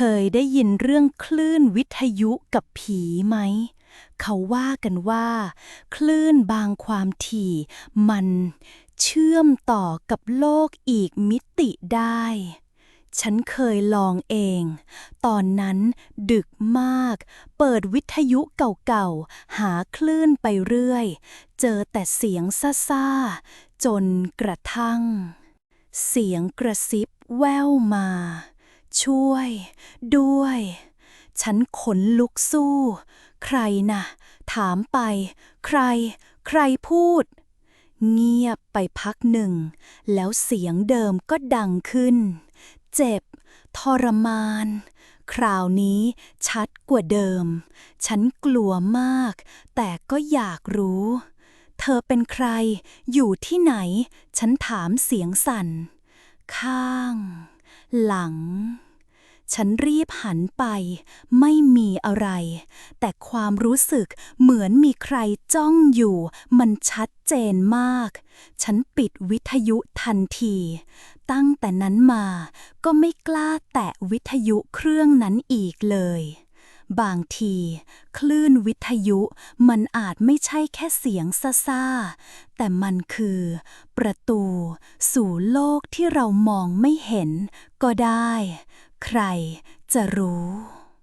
เคยได้ยินเรื่องคลื่นวิทยุกับผีไหม เขาว่ากันว่า คลื่นบางความถี่ มันเชื่อมต่อกับโลกอีกมิติได้ ฉันเคยลองเอง ตอนนั้นดึกมาก เปิดวิทยุเก่าๆ หาคลื่นไปเรื่อย เจอแต่เสียงซ่าๆ จนกระทั่ง เสียงกระซิบแว่วมา ช่วย ด้วย ฉันขนลุกสู้ ใครนะ่ะ ถามไป ใคร ใครพูด เงียบไปพักหนึ่ง แล้วเสียงเดิมก็ดังขึ้น เจ็บ ทรมาน คราวนี้ชัดกว่าเดิม ฉันกลัวมาก แต่ก็อยากรู้ เธอเป็นใคร อยู่ที่ไหน ฉันถามเสียงสั่น ข้าง หลัง ฉันรีบหันไป ไม่มีอะไร แต่ความรู้สึกเหมือนมีใครจ้องอยู่ มันชัดเจนมาก ฉันปิดวิทยุทันที ตั้งแต่นั้นมาก็ไม่กล้าแตะวิทยุเครื่องนั้นอีกเลยบางที คลื่นวิทยุมันอาจไม่ใช่แค่เสียงซ่าๆแต่มันคือ ประตู สู่โลกที่เรามองไม่เห็นก็ได้ ใครจะรู้